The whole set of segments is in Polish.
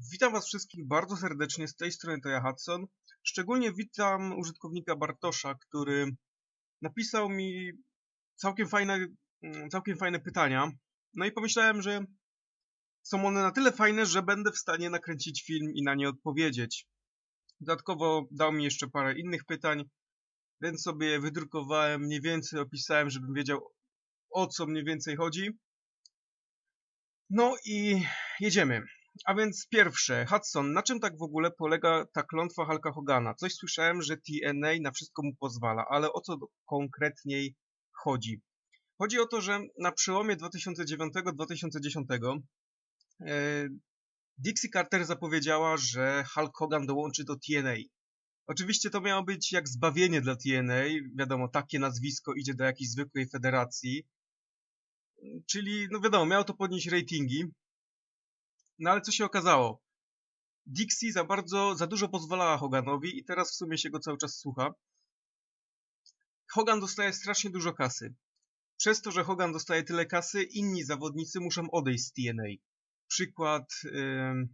Witam Was wszystkich bardzo serdecznie, z tej strony to ja Hudson. Szczególnie witam użytkownika Bartosza, który napisał mi całkiem fajne, mm, całkiem fajne pytania. No i pomyślałem, że są one na tyle fajne, że będę w stanie nakręcić film i na nie odpowiedzieć. Dodatkowo dał mi jeszcze parę innych pytań, więc sobie wydrukowałem, mniej więcej opisałem, żebym wiedział o co mniej więcej chodzi. No i jedziemy. A więc pierwsze, Hudson, na czym tak w ogóle polega ta klątwa Hulka Hogana? Coś słyszałem, że TNA na wszystko mu pozwala, ale o co konkretniej chodzi? Chodzi o to, że na przełomie 2009-2010 e, Dixie Carter zapowiedziała, że Hulk Hogan dołączy do TNA. Oczywiście to miało być jak zbawienie dla TNA, wiadomo, takie nazwisko idzie do jakiejś zwykłej federacji, czyli, no wiadomo, miało to podnieść ratingi, no ale co się okazało? Dixie za bardzo, za dużo pozwalała Hoganowi i teraz w sumie się go cały czas słucha. Hogan dostaje strasznie dużo kasy. Przez to, że Hogan dostaje tyle kasy, inni zawodnicy muszą odejść z TNA. Przykład, yy...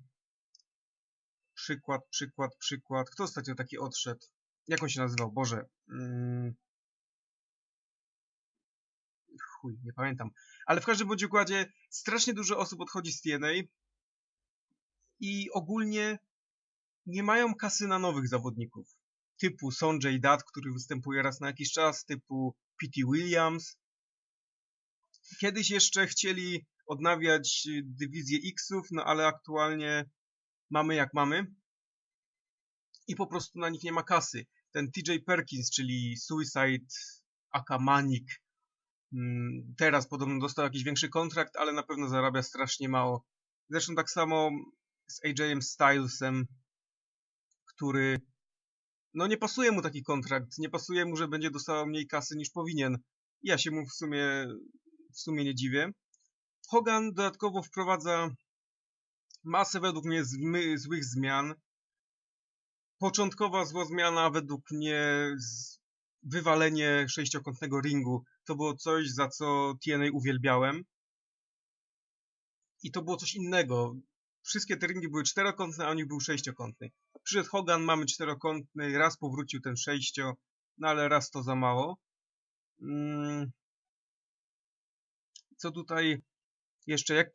przykład, przykład, przykład. Kto ostatnio taki odszedł? Jak on się nazywał? Boże. Yy... Chuj, nie pamiętam. Ale w każdym bądź układzie strasznie dużo osób odchodzi z TNA i ogólnie nie mają kasy na nowych zawodników. Typu Sonjay Dutt, który występuje raz na jakiś czas, typu P.T. Williams. Kiedyś jeszcze chcieli odnawiać dywizję X-ów, no ale aktualnie mamy jak mamy. I po prostu na nich nie ma kasy. Ten TJ Perkins, czyli Suicide Akamanik, mm, teraz podobno dostał jakiś większy kontrakt, ale na pewno zarabia strasznie mało. Zresztą tak samo z AJ'em Stylesem, który no nie pasuje mu taki kontrakt, nie pasuje mu, że będzie dostawał mniej kasy niż powinien. Ja się mu w sumie, w sumie nie dziwię. Hogan dodatkowo wprowadza masę według mnie złych zmian. Początkowa zła zmiana według mnie wywalenie sześciokątnego ringu to było coś, za co TNA uwielbiałem. I to było coś innego wszystkie te ringi były czterokątne, a oni był sześciokątny. Przyszedł Hogan, mamy czterokątny, raz powrócił ten sześcio, no ale raz to za mało. Mm. Co tutaj jeszcze, jak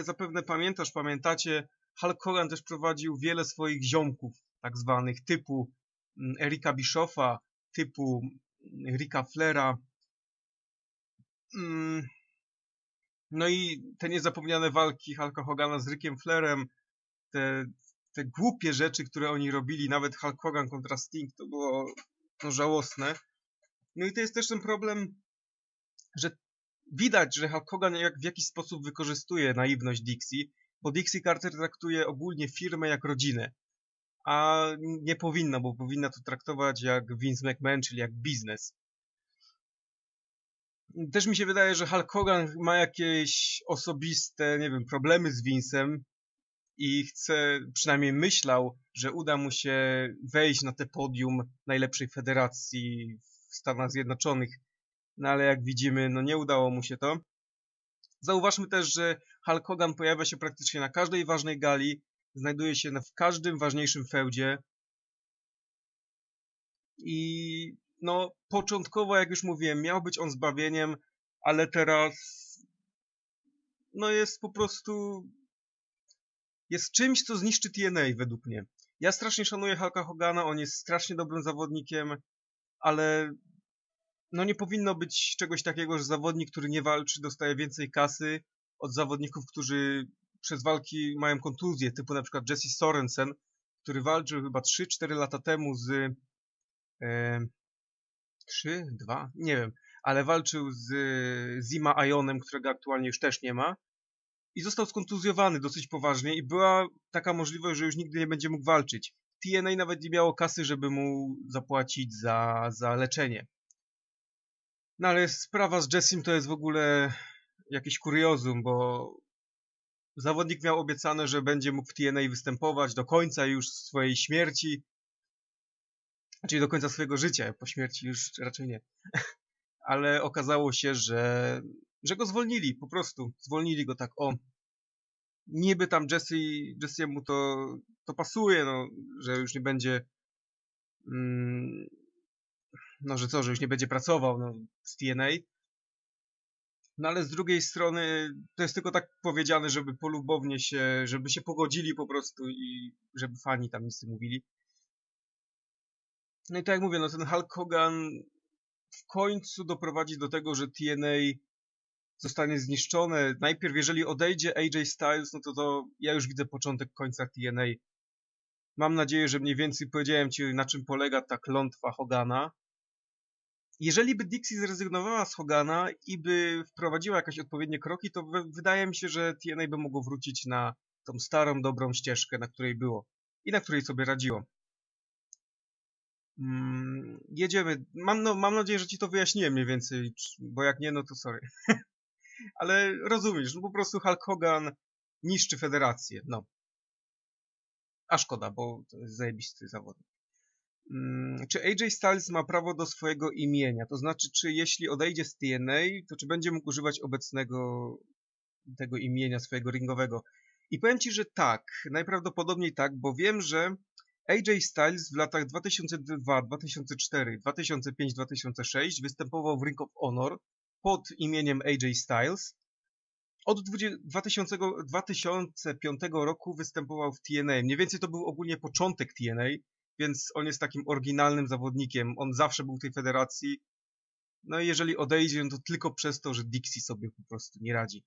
zapewne pamiętasz, pamiętacie, Hulk Hogan też prowadził wiele swoich ziomków, tak zwanych, typu mm, Erika Bischofa, typu mm, Rika Flera. No i te niezapomniane walki Hulka Hogana z Rickiem Flairem, te, te głupie rzeczy, które oni robili, nawet Hulk Hogan kontra Sting, to było no, żałosne. No i to jest też ten problem, że widać, że Hulk Hogan jak, w jakiś sposób wykorzystuje naiwność Dixie, bo Dixie Carter traktuje ogólnie firmę jak rodzinę, a nie powinna, bo powinna to traktować jak Vince McMahon, czyli jak biznes też mi się wydaje, że Hulk Hogan ma jakieś osobiste, nie wiem, problemy z Vincem i chce, przynajmniej myślał, że uda mu się wejść na te podium najlepszej federacji w Stanach Zjednoczonych. No ale jak widzimy, no nie udało mu się to. Zauważmy też, że Hulk Hogan pojawia się praktycznie na każdej ważnej gali, znajduje się w każdym ważniejszym feudzie i no początkowo, jak już mówiłem, miał być on zbawieniem, ale teraz no jest po prostu jest czymś, co zniszczy TNA według mnie. Ja strasznie szanuję Hulka Hogana, on jest strasznie dobrym zawodnikiem, ale no nie powinno być czegoś takiego, że zawodnik, który nie walczy, dostaje więcej kasy od zawodników, którzy przez walki mają kontuzję, typu na przykład Jesse Sorensen, który walczył chyba 3-4 lata temu z trzy, dwa, nie wiem, ale walczył z Zima Ionem, którego aktualnie już też nie ma i został skontuzjowany dosyć poważnie i była taka możliwość, że już nigdy nie będzie mógł walczyć. TNA nawet nie miało kasy, żeby mu zapłacić za, za leczenie. No ale sprawa z Jessim to jest w ogóle jakieś kuriozum, bo zawodnik miał obiecane, że będzie mógł w TNA występować do końca już swojej śmierci, Czyli do końca swojego życia, po śmierci już raczej nie. Ale okazało się, że, że go zwolnili, po prostu. Zwolnili go tak, o. niby tam Jesse, Jesse'emu to, to pasuje, no, że już nie będzie mm, no, że co, że już nie będzie pracował no, z TNA. No ale z drugiej strony to jest tylko tak powiedziane, żeby polubownie się, żeby się pogodzili po prostu i żeby fani tam nic nie mówili. No i tak jak mówię, no ten Hulk Hogan w końcu doprowadzi do tego, że TNA zostanie zniszczone. Najpierw, jeżeli odejdzie AJ Styles, no to, to ja już widzę początek końca TNA. Mam nadzieję, że mniej więcej powiedziałem Ci, na czym polega ta klątwa Hogana. Jeżeli by Dixie zrezygnowała z Hogana i by wprowadziła jakieś odpowiednie kroki, to wydaje mi się, że TNA by mogło wrócić na tą starą, dobrą ścieżkę, na której było i na której sobie radziło. Mm, jedziemy. Mam, no, mam nadzieję, że ci to wyjaśniłem mniej więcej, bo jak nie, no to sorry. Ale rozumiesz, no po prostu Hulk Hogan niszczy federację, no. A szkoda, bo to jest zajebisty zawodnik. Mm, czy AJ Styles ma prawo do swojego imienia? To znaczy, czy jeśli odejdzie z TNA, to czy będzie mógł używać obecnego tego imienia swojego ringowego? I powiem Ci, że tak, najprawdopodobniej tak, bo wiem, że AJ Styles w latach 2002, 2004, 2005, 2006 występował w Ring of Honor pod imieniem AJ Styles. Od 2000, 2005 roku występował w TNA. Mniej więcej to był ogólnie początek TNA, więc on jest takim oryginalnym zawodnikiem. On zawsze był w tej federacji. No i jeżeli odejdzie, no to tylko przez to, że Dixie sobie po prostu nie radzi.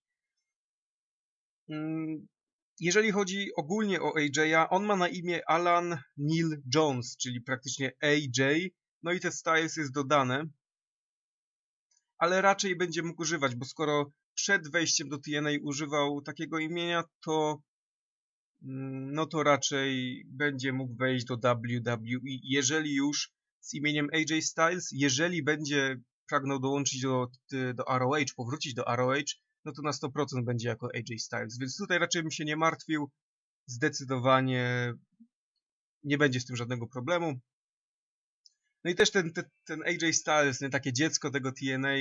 Jeżeli chodzi ogólnie o AJ'a, on ma na imię Alan Neil Jones, czyli praktycznie AJ, no i te Styles jest dodane, ale raczej będzie mógł używać, bo skoro przed wejściem do TNA używał takiego imienia, to mm, no to raczej będzie mógł wejść do WWE, jeżeli już z imieniem AJ Styles, jeżeli będzie pragnął dołączyć do, do ROH, powrócić do ROH, no to na 100% będzie jako AJ Styles. Więc tutaj raczej bym się nie martwił. Zdecydowanie nie będzie z tym żadnego problemu. No i też ten, ten, ten AJ Styles, nie, takie dziecko tego TNA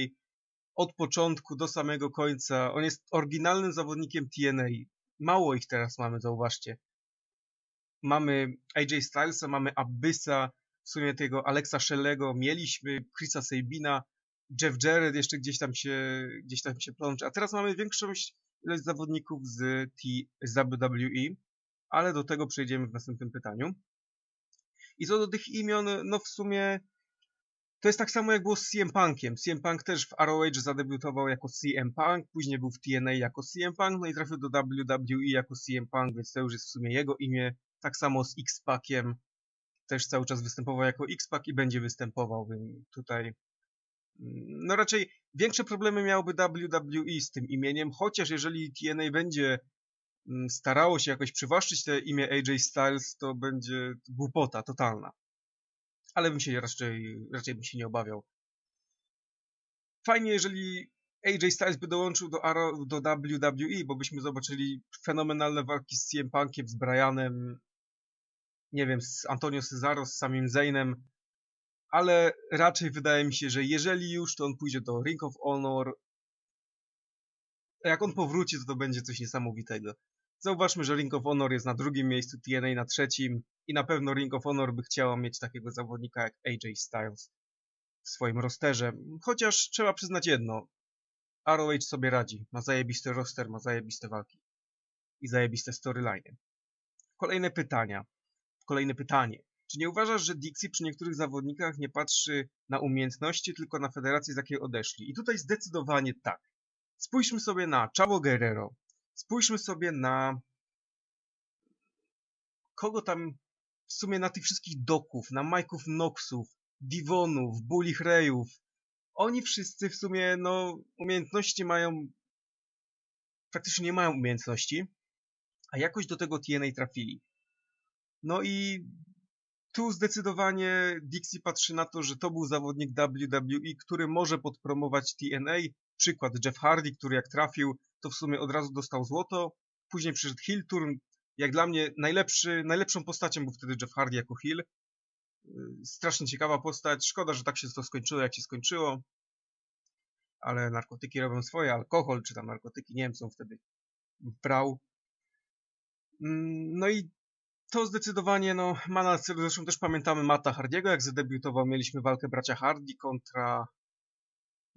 od początku do samego końca. On jest oryginalnym zawodnikiem TNA. Mało ich teraz mamy, zauważcie. Mamy AJ Stylesa, mamy Abyssa, w sumie tego Alexa Shellego, mieliśmy Chrisa Sabina, Jeff Jarrett jeszcze gdzieś tam się, gdzieś tam się plącze. A teraz mamy większość ilość zawodników z, T, WWE, ale do tego przejdziemy w następnym pytaniu. I co do tych imion, no w sumie to jest tak samo jak było z CM Punkiem. CM Punk też w ROH zadebiutował jako CM Punk, później był w TNA jako CM Punk, no i trafił do WWE jako CM Punk, więc to już jest w sumie jego imię. Tak samo z X-Packiem też cały czas występował jako X-Pac i będzie występował, więc tutaj no raczej większe problemy miałoby WWE z tym imieniem, chociaż jeżeli TNA będzie mm, starało się jakoś przywłaszczyć te imię AJ Styles, to będzie głupota totalna. Ale bym się raczej, raczej bym się nie obawiał. Fajnie, jeżeli AJ Styles by dołączył do, do WWE, bo byśmy zobaczyli fenomenalne walki z CM Punkiem, z Brianem, nie wiem, z Antonio Cesaro, z samym Zaynem, ale raczej wydaje mi się, że jeżeli już, to on pójdzie do Ring of Honor. Jak on powróci, to to będzie coś niesamowitego. Zauważmy, że Ring of Honor jest na drugim miejscu, TNA na trzecim i na pewno Ring of Honor by chciała mieć takiego zawodnika jak AJ Styles w swoim rosterze. Chociaż trzeba przyznać jedno, ROH sobie radzi. Ma zajebisty roster, ma zajebiste walki i zajebiste storyline. Kolejne pytania. Kolejne pytanie. Czy nie uważasz, że Dixie przy niektórych zawodnikach nie patrzy na umiejętności, tylko na federację, z jakiej odeszli? I tutaj zdecydowanie tak. Spójrzmy sobie na Chavo Guerrero. Spójrzmy sobie na kogo tam w sumie na tych wszystkich doków, na Mike'ów Knoxów, Divonów, Bullich Rayów. Oni wszyscy w sumie, no, umiejętności mają, praktycznie nie mają umiejętności, a jakoś do tego TNA trafili. No i tu zdecydowanie Dixie patrzy na to, że to był zawodnik WWE, który może podpromować TNA. Przykład Jeff Hardy, który jak trafił, to w sumie od razu dostał złoto. Później przyszedł Hill Turn. Jak dla mnie najlepszy, najlepszą postacią był wtedy Jeff Hardy jako Hill. Strasznie ciekawa postać. Szkoda, że tak się to skończyło, jak się skończyło. Ale narkotyki robią swoje. Alkohol, czy tam narkotyki, nie wiem, on wtedy brał. Mm, no i to zdecydowanie no, ma na celu, zresztą też pamiętamy Mata Hardiego, jak zadebiutował, mieliśmy walkę bracia Hardy kontra,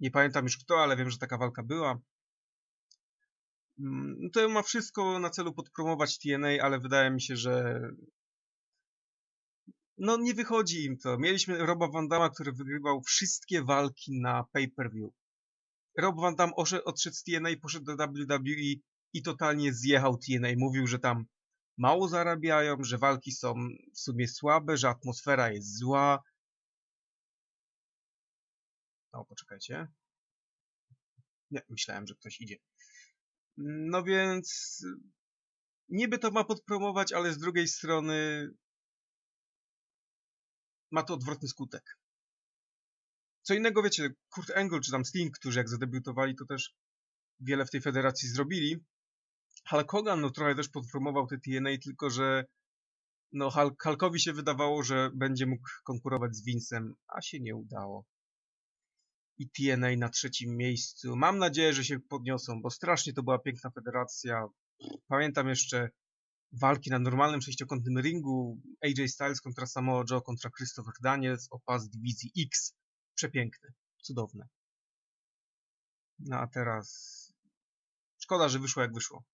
nie pamiętam już kto, ale wiem, że taka walka była. Mm, no to ma wszystko na celu podpromować TNA, ale wydaje mi się, że no nie wychodzi im to. Mieliśmy Roba Van Damme, który wygrywał wszystkie walki na pay-per-view. Rob Van Damme odszedł z TNA, poszedł do WWE i totalnie zjechał TNA. Mówił, że tam mało zarabiają, że walki są w sumie słabe, że atmosfera jest zła. No, poczekajcie. Nie, myślałem, że ktoś idzie. No więc niby to ma podpromować, ale z drugiej strony ma to odwrotny skutek. Co innego, wiecie, Kurt Angle czy tam Sting, którzy jak zadebiutowali, to też wiele w tej federacji zrobili. Hulk Hogan no, trochę też podformował te TNA, tylko że no, Hulk, Hulkowi się wydawało, że będzie mógł konkurować z Vincem, a się nie udało. I TNA na trzecim miejscu. Mam nadzieję, że się podniosą, bo strasznie to była piękna federacja. Pamiętam jeszcze walki na normalnym sześciokątnym ringu. AJ Styles kontra Samoa Joe kontra Christopher Daniels o pas X. Przepiękne, cudowne. No a teraz... Szkoda, że wyszło jak wyszło.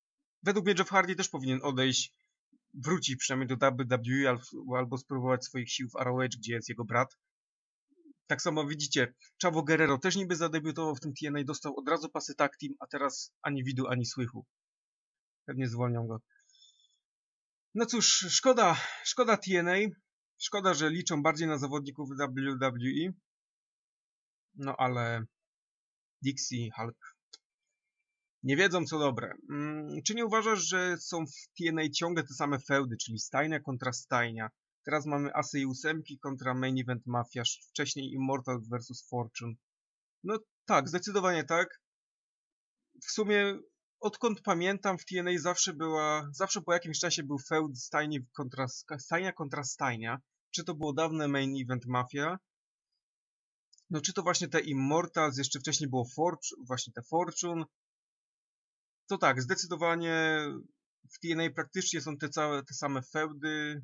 Według mnie Jeff Hardy też powinien odejść, wrócić przynajmniej do WWE albo, spróbować swoich sił w ROH, gdzie jest jego brat. Tak samo widzicie, Chavo Guerrero też niby zadebiutował w tym TNA, dostał od razu pasy tag team, a teraz ani widu, ani słychu. Pewnie zwolnią go. No cóż, szkoda, szkoda TNA. Szkoda, że liczą bardziej na zawodników WWE. No ale Dixie, Hulk nie wiedzą co dobre. Mm, czy nie uważasz, że są w TNA ciągle te same feudy, czyli stajnia kontra stajnia? Teraz mamy Asy i ósemki kontra Main Event Mafia, wcześniej Immortal vs Fortune. No tak, zdecydowanie tak. W sumie odkąd pamiętam w TNA zawsze była, zawsze po jakimś czasie był feud stajni kontra, stajnia kontra stajnia. Czy to było dawne Main Event Mafia, no czy to właśnie te Immortals, jeszcze wcześniej było Fortune, właśnie te Fortune. To tak, zdecydowanie w TNA praktycznie są te całe, te same feudy.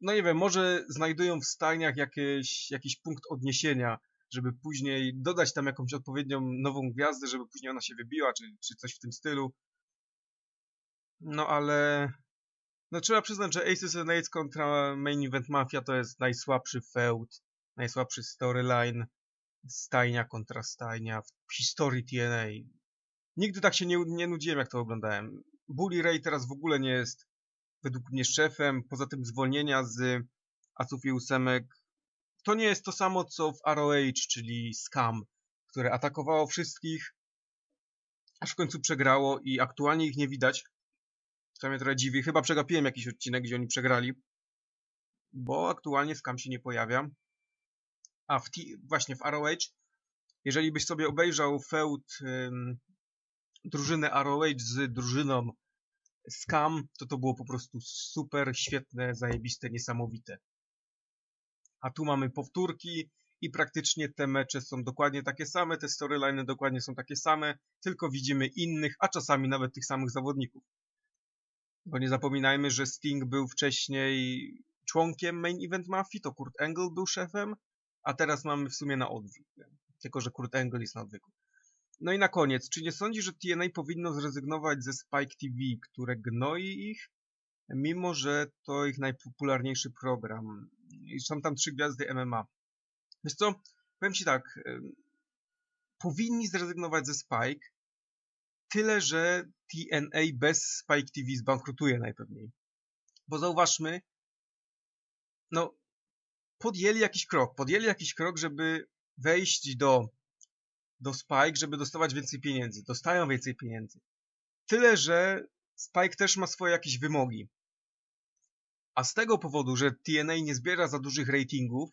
No nie wiem, może znajdują w stajniach jakieś, jakiś punkt odniesienia, żeby później dodać tam jakąś odpowiednią nową gwiazdę, żeby później ona się wybiła, czy, czy coś w tym stylu. No ale no trzeba przyznać, że Aces and Eights kontra Main Event Mafia to jest najsłabszy feud najsłabszy storyline stajnia kontra stajnia w historii TNA. Nigdy tak się nie, nie nudziłem, jak to oglądałem. Bully Ray teraz w ogóle nie jest według mnie szefem, poza tym zwolnienia z Aców i ósemek. To nie jest to samo, co w ROH, czyli Scam, które atakowało wszystkich, aż w końcu przegrało i aktualnie ich nie widać. To mnie trochę dziwi. Chyba przegapiłem jakiś odcinek, gdzie oni przegrali, bo aktualnie Scam się nie pojawia. A w właśnie w ROH, jeżeli byś sobie obejrzał feud drużyny ROH z drużyną Scam, to to było po prostu super, świetne, zajebiste, niesamowite. A tu mamy powtórki i praktycznie te mecze są dokładnie takie same, te storyliny dokładnie są takie same, tylko widzimy innych, a czasami nawet tych samych zawodników. Bo nie zapominajmy, że Sting był wcześniej członkiem Main Event Mafii, to Kurt Angle był szefem, a teraz mamy w sumie na odwrót. Tylko, że Kurt Angle jest na odwyku. No i na koniec, czy nie sądzisz, że TNA powinno zrezygnować ze Spike TV, które gnoi ich, mimo że to ich najpopularniejszy program? I są tam trzy gwiazdy MMA. Wiesz co, powiem Ci tak, powinni zrezygnować ze Spike, tyle, że TNA bez Spike TV zbankrutuje najpewniej. Bo zauważmy, no podjęli jakiś krok, podjęli jakiś krok, żeby wejść do, do Spike, żeby dostawać więcej pieniędzy. Dostają więcej pieniędzy. Tyle, że Spike też ma swoje jakieś wymogi. A z tego powodu, że TNA nie zbiera za dużych ratingów,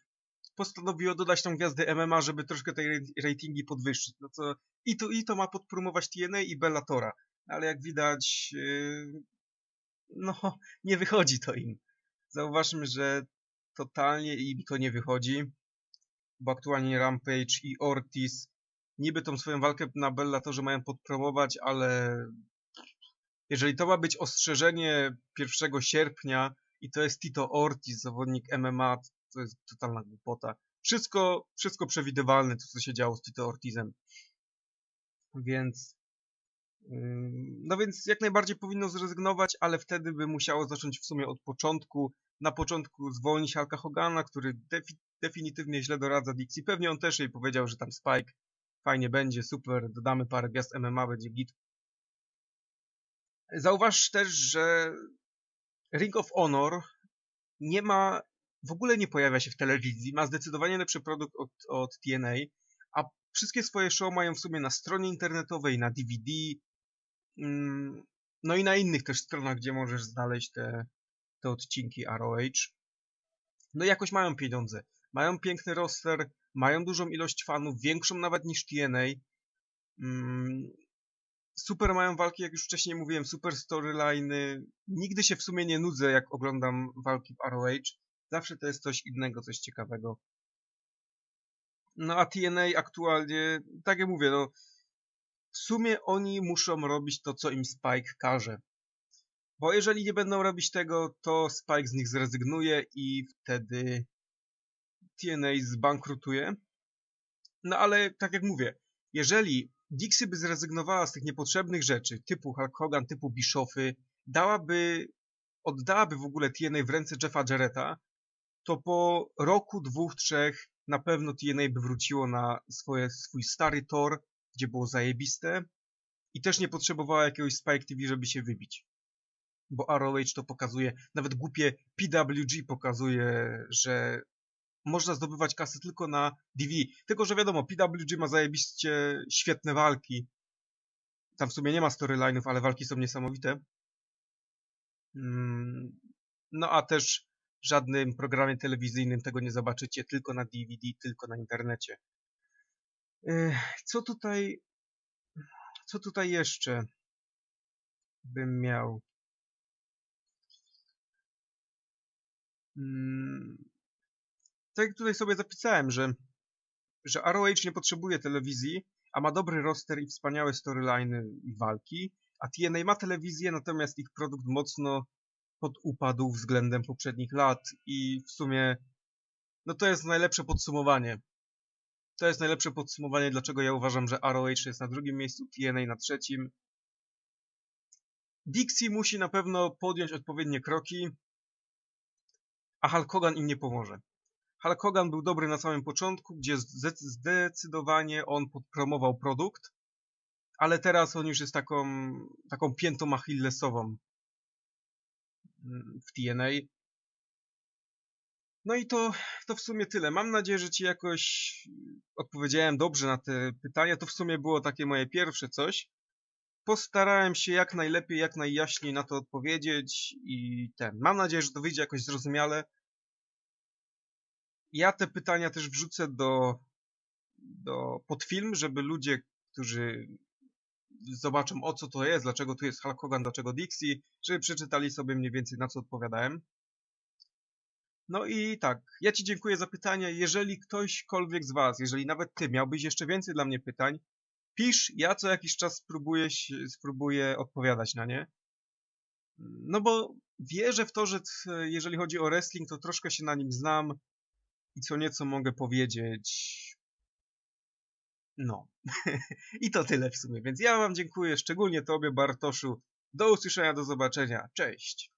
postanowiło dodać tą gwiazdę MMA, żeby troszkę tej ratingi podwyższyć. No co, i, to, I to ma podpromować TNA i Bellatora. Ale jak widać, yy, no, nie wychodzi to im. Zauważmy, że totalnie im to nie wychodzi, bo aktualnie Rampage i Ortiz niby tą swoją walkę na Bellatorze mają podpromować, ale jeżeli to ma być ostrzeżenie 1 sierpnia i to jest Tito Ortiz, zawodnik MMA, to jest totalna głupota. Wszystko, wszystko przewidywalne, to co się działo z Tito Ortizem. Więc no więc jak najbardziej powinno zrezygnować, ale wtedy by musiało zacząć w sumie od początku. Na początku zwolnić Hulka Hogana, który defi definitywnie źle doradza Dixie. Pewnie on też jej powiedział, że tam Spike fajnie będzie, super, dodamy parę gwiazd MMA, będzie git. Zauważ też, że Ring of Honor nie ma, w ogóle nie pojawia się w telewizji, ma zdecydowanie lepszy produkt od, od TNA, a wszystkie swoje show mają w sumie na stronie internetowej, na DVD, mm, no i na innych też stronach, gdzie możesz znaleźć te, te odcinki ROH. No jakoś mają pieniądze. Mają piękny roster, mają dużą ilość fanów, większą nawet niż TNA. Mm, super mają walki, jak już wcześniej mówiłem, super storyliny. Nigdy się w sumie nie nudzę, jak oglądam walki w ROH. Zawsze to jest coś innego, coś ciekawego. No a TNA aktualnie, tak jak mówię, no w sumie oni muszą robić to, co im Spike każe. Bo jeżeli nie będą robić tego, to Spike z nich zrezygnuje i wtedy TNA zbankrutuje. No ale tak jak mówię, jeżeli Dixie by zrezygnowała z tych niepotrzebnych rzeczy, typu Hulk Hogan, typu Bischoffy, dałaby, oddałaby w ogóle TNA w ręce Jeffa Jarretta, to po roku, dwóch, trzech na pewno TNA by wróciło na swoje, swój stary tor, gdzie było zajebiste i też nie potrzebowała jakiegoś Spike TV, żeby się wybić. Bo ROH to pokazuje, nawet głupie PWG pokazuje, że można zdobywać kasę tylko na DVD. Tylko, że wiadomo, PWG ma zajebiście świetne walki. Tam w sumie nie ma storyline'ów, ale walki są niesamowite. Mm, no a też w żadnym programie telewizyjnym tego nie zobaczycie, tylko na DVD, tylko na internecie. Co tutaj, co tutaj jeszcze bym miał? Tak tutaj sobie zapisałem, że, że ROH nie potrzebuje telewizji, a ma dobry roster i wspaniałe storyline i walki, a TNA ma telewizję, natomiast ich produkt mocno podupadł względem poprzednich lat i w sumie no to jest najlepsze podsumowanie. To jest najlepsze podsumowanie, dlaczego ja uważam, że ROH jest na drugim miejscu, TNA na trzecim. Dixie musi na pewno podjąć odpowiednie kroki, a Hulk Hogan im nie pomoże. Hulk Hogan był dobry na samym początku, gdzie zdecydowanie on podpromował produkt, ale teraz on już jest taką, taką piętą achillesową mm, w TNA. No i to, to w sumie tyle. Mam nadzieję, że Ci jakoś odpowiedziałem dobrze na te pytania. To w sumie było takie moje pierwsze coś. Postarałem się jak najlepiej, jak najjaśniej na to odpowiedzieć i ten. Mam nadzieję, że to wyjdzie jakoś zrozumiale. Ja te pytania też wrzucę do, do pod film, żeby ludzie, którzy zobaczą o co to jest, dlaczego tu jest Hulk Hogan, dlaczego Dixie, żeby przeczytali sobie mniej więcej na co odpowiadałem. No i tak, ja Ci dziękuję za pytania. Jeżeli ktośkolwiek z Was, jeżeli nawet Ty miałbyś jeszcze więcej dla mnie pytań, pisz, ja co jakiś czas spróbuję, spróbuję odpowiadać na nie. No bo wierzę w to, że jeżeli chodzi o wrestling, to troszkę się na nim znam i co nieco mogę powiedzieć. No. I to tyle w sumie. Więc ja Wam dziękuję, szczególnie Tobie, Bartoszu. Do usłyszenia, do zobaczenia. Cześć.